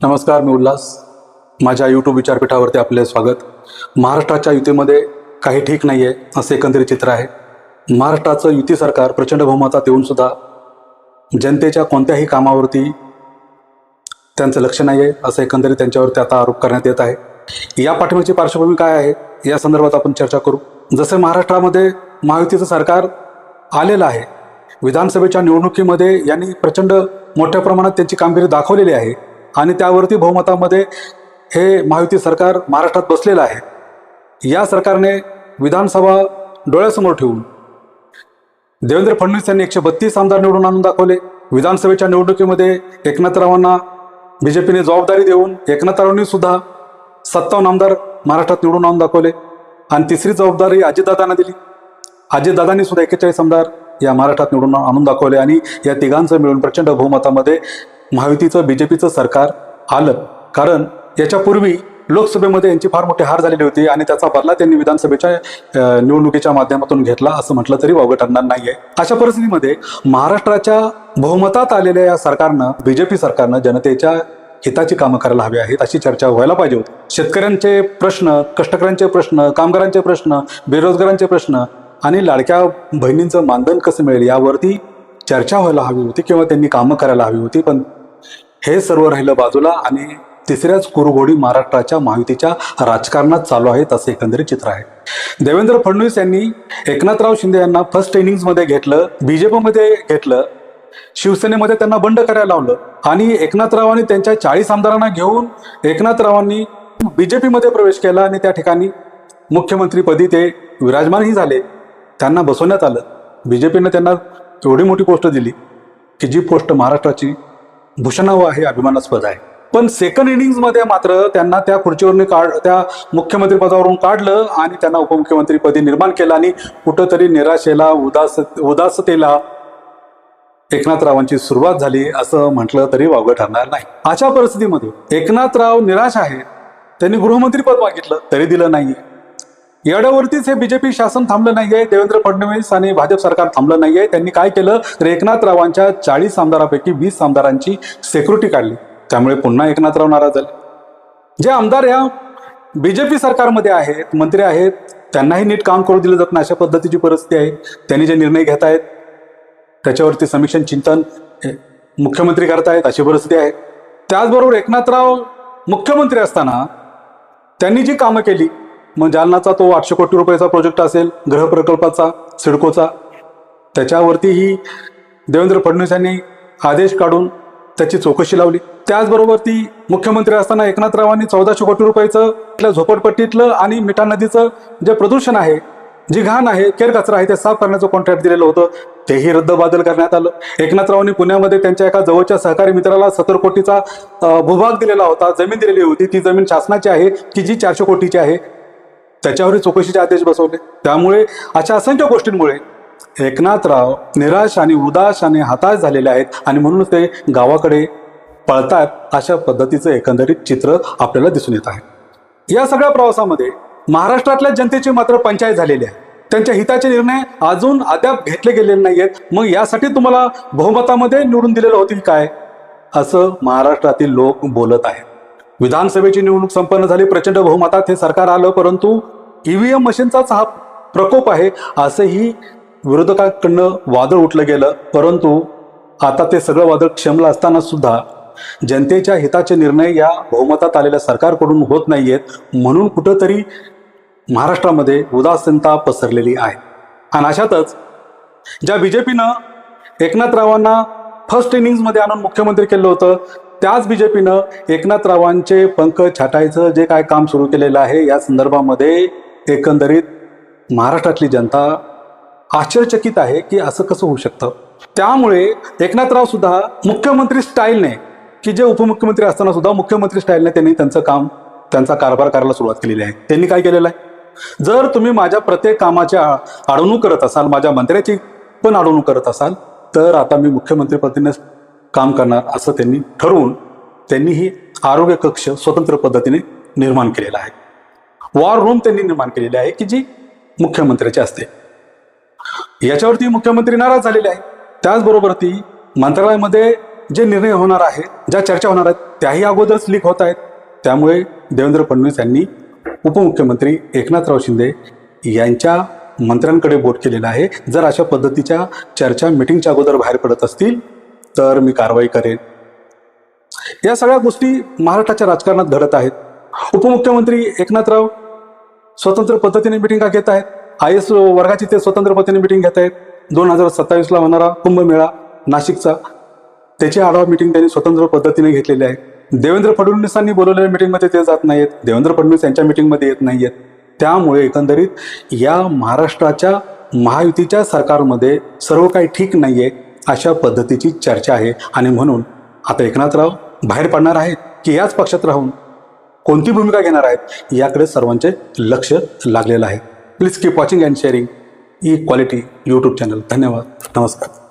नमस्कार मी उल्हास. माझ्या यूट्यूब विचारपीठावरती आपले स्वागत. महाराष्ट्राच्या युतीमध्ये काही ठीक नाही आहे असे एकंदरीत चित्र आहे. महाराष्ट्राचं युती सरकार प्रचंड बहुमतात येऊनसुद्धा जनतेच्या कोणत्याही कामावरती त्यांचं लक्ष नाही आहे असं एकंदरीत त्यांच्यावरती आता आरोप करण्यात येत आहे. या पाठिंब्याची पार्श्वभूमी काय आहे या संदर्भात आपण चर्चा करू. जसं महाराष्ट्रामध्ये महायुतीचं सरकार आलेलं आहे विधानसभेच्या निवडणुकीमध्ये यांनी प्रचंड मोठ्या प्रमाणात त्यांची कामगिरी दाखवलेली आहे आणि त्यावरती बहुमतामध्ये हे महायुती सरकार महाराष्ट्रात बसलेलं आहे. या सरकारने विधानसभा डोळ्यासमोर ठेवून देवेंद्र फडणवीस यांनी एकशे बत्तीस आमदार निवडून आणून दाखवले. विधानसभेच्या निवडणुकीमध्ये एकनाथरावांना बी जे पीने जबाबदारी देऊन एकनाथरावांनी सुद्धा सत्तावन्न आमदार महाराष्ट्रात निवडून आणून दाखवले. आणि तिसरी जबाबदारी अजितदादांना दिली. अजितदादांनी सुद्धा आमदार या महाराष्ट्रात निवडून आणून दाखवले आणि या तिघांचं मिळून प्रचंड बहुमतामध्ये महायुतीचं बी जे पीचं सरकार आलं. कारण याच्यापूर्वी लोकसभेमध्ये यांची फार मोठी हार झालेली होती आणि त्याचा बदला त्यांनी विधानसभेच्या निवडणुकीच्या माध्यमातून घेतला असं म्हटलं तरी वावगं ठरणार नाहीये. अशा परिस्थितीमध्ये महाराष्ट्राच्या बहुमतात आलेल्या या सरकारनं बीजेपी सरकारनं जनतेच्या हिताची कामं करायला हवी आहेत अशी चर्चा व्हायला पाहिजे होती. शेतकऱ्यांचे प्रश्न कष्टकऱ्यांचे प्रश्न कामगारांचे प्रश्न बेरोजगारांचे प्रश्न आणि लाडक्या बहिणींचं मानधन कसं मिळेल यावरती चर्चा व्हायला हवी होती किंवा त्यांनी कामं करायला हवी होती. पण हे सर्व राहिलं बाजूला आणि तिसऱ्याच कुरुघोडी महाराष्ट्राच्या महायुतीच्या राजकारणात चालू आहेत असं एकंदरीत चित्र आहे. देवेंद्र फडणवीस यांनी एकनाथराव शिंदे यांना फर्स्ट इनिंग्समध्ये घेतलं बीजेपीमध्ये घेतलं शिवसेनेमध्ये त्यांना बंड करायला लावलं आणि एकनाथरावांनी त्यांच्या चाळीस आमदारांना घेऊन एकनाथरावांनी बीजेपीमध्ये प्रवेश केला आणि त्या ठिकाणी मुख्यमंत्रीपदी ते विराजमानही झाले. त्यांना बसवण्यात आलं. बीजेपीनं त्यांना एवढी मोठी पोस्ट दिली की जी पोस्ट महाराष्ट्राची भूषणावं आहे अभिमानास्पद आहे. पण सेकंड इनिंगमध्ये मात्र त्यांना त्या खुर्चीवरून काढ त्या मुख्यमंत्री पदावरून काढलं आणि त्यांना उपमुख्यमंत्रीपदी निर्माण केलं आणि कुठंतरी निराशेला उदास उदासतेला एकनाथरावांची सुरुवात झाली असं म्हटलं तरी वावगं ठरणार नाही. अशा परिस्थितीमध्ये एकनाथराव निराश आहे त्यांनी गृहमंत्री पद मागितलं तरी दिलं नाही येड्यावरतीच हे बीजेपी शासन थांबलं नाहीये. देवेंद्र फडणवीस आणि भाजप सरकार थांबलं नाहीये. त्यांनी काय केलं? तर एकनाथरावांच्या चाळीस आमदारापैकी वीस आमदारांची सेक्युरिटी काढली. त्यामुळे पुन्हा एकनाथराव नाराज झाले. जे आमदार या बीजेपी सरकारमध्ये आहेत मंत्री आहेत त्यांनाही नीट काम करू दिलं जात नाही अशा पद्धतीची परिस्थिती आहे. त्यांनी जे निर्णय घेत आहेत त्याच्यावरती समीक्षण चिंतन मुख्यमंत्री करतायत अशी परिस्थिती आहे. त्याचबरोबर एकनाथराव मुख्यमंत्री असताना त्यांनी जी कामं केली मग जालनाचा तो आठशे कोटी रुपयाचा प्रोजेक्ट असेल गृह प्रकल्पाचा सिडकोचा त्याच्यावरतीही देवेंद्र फडणवीस यांनी आदेश काढून त्याची चौकशी लावली. त्याचबरोबर ती मुख्यमंत्री असताना एकनाथरावांनी चौदाशे कोटी रुपयाचं इथल्या झोपडपट्टीतलं आणि मिठा नदीचं जे प्रदूषण आहे जी घाण आहे केर कचरा आहे ते साफ करण्याचं कॉन्ट्रॅक्ट दिलेलं होतं. तेही रद्दबादल करण्यात आलं. एकनाथरावांनी पुण्यामध्ये त्यांच्या एका जवळच्या सहकारी मित्राला सत्तर कोटीचा भूभाग दिलेला होता जमीन दिलेली होती. ती जमीन शासनाची आहे की जी चारशे कोटीची आहे. त्याच्यावरही चौकशीचे आदेश बसवले. त्यामुळे अशा असंख्य गोष्टींमुळे एकनाथराव निराश आणि उदास आणि हताश झालेले आहेत आणि म्हणून ते गावाकडे पळतात अशा पद्धतीचं एकंदरीत चित्र आपल्याला दिसून येत आहे. या सगळ्या प्रवासामध्ये महाराष्ट्रातल्या जनतेची मात्र पंचायत झालेली आहे. त्यांच्या हिताचे निर्णय अजून अद्याप घेतले गेलेले नाही आहेत मग यासाठी तुम्हाला बहुमतामध्ये निवडून दिलेलं होतील काय? असं महाराष्ट्रातील लोक बोलत आहेत. विधानसभेची निवडणूक संपन्न झाली प्रचंड बहुमतात हे सरकार आलं परंतु ईव्हीएम मशीनचाच हा प्रकोप आहे. असंही विरोधकांकडनं वादळ उठलं गेलं. परंतु आता ते सगळं वादळ क्षमलं असताना सुद्धा जनतेच्या हिताचे निर्णय या बहुमतात आलेल्या सरकारकडून होत नाहीयेत. म्हणून कुठंतरी महाराष्ट्रामध्ये उदासीनता पसरलेली आहे. आणि अशातच ज्या बी बीजेपीनं एकनाथरावांना फर्स्ट इनिंग्समध्ये आणून मुख्यमंत्री केलं होतं त्याच बी बीजेपीनं एकनाथरावांचे पंख छाटायचं जे काय काम सुरू केलेलं आहे या संदर्भामध्ये एकंदरीत महाराष्ट्रातली जनता आश्चर्यचकित आहे की असं कसं होऊ शकतं. त्यामुळे एकनाथराव सुद्धा मुख्यमंत्री स्टाईलने की जे उपमुख्यमंत्री असताना सुद्धा मुख्यमंत्री स्टाईलने त्यांनी त्यांचं काम त्यांचा कारभार करायला सुरुवात केलेली आहे. त्यांनी काय केलेलं आहे? जर तुम्ही माझ्या प्रत्येक कामाच्या अडवणूक करत असाल माझ्या मंत्र्याची पण अडवणूक करत असाल तर आता मी मुख्यमंत्रीपदीने काम करणार असं त्यांनी ठरवून त्यांनी ही आरोग्य कक्ष स्वतंत्र पद्धतीने निर्माण केलेला आहे. वॉर रूम त्यांनी निर्माण केलेली आहे की जी मुख्यमंत्र्याची असते. याच्यावरती मुख्यमंत्री नाराज झालेले आहे त्याचबरोबर ती मंत्रालयामध्ये जे निर्णय होणार आहे ज्या चर्चा होणार आहेत त्याही अगोदरच लीक होत आहेत. त्यामुळे देवेंद्र फडणवीस यांनी उपमुख्यमंत्री एकनाथराव शिंदे यांच्या मंत्र्यांकडे बोट केलेलं आहे. जर अशा पद्धतीच्या चर्चा मिटिंगच्या अगोदर बाहेर पडत असतील तर मी कारवाई करेन. या सगळ्या गोष्टी महाराष्ट्राच्या राजकारणात घडत आहेत. उपमुख्यमंत्री एकनाथराव स्वतंत्र पद्धतीने मिटिंगा घेत आहेत? आय एस वर्गाची ते स्वतंत्र पद्धतीने मिटिंग घेत आहेत. दोन हजार सत्तावीसला होणारा कुंभमेळा नाशिकचा. त्याची आढावा मिटिंग त्यांनी स्वतंत्र पद्धतीने घेतलेली आहे. देवेंद्र फडणवीसांनी बोलवलेल्या मिटिंगमध्ये ते जात नाहीत देवेंद्र फडणवीस यांच्या मिटिंगमध्ये येत नाहीयेत. त्यामुळे एकंदरीत या महाराष्ट्राच्या महायुतीच्या सरकारमध्ये सर्व काही ठीक नाही आहे अशा पद्धतीची चर्चा आहे. आणि म्हणून आता एकनाथराव बाहेर पडणार आहेत की याच पक्षात राहून कोणती भूमिका घेणार आहेत याकडे सर्वांचे लक्ष लागलेलं आहे. Please keep watching and sharing E quality YouTube channel धन्यवाद. नमस्कार.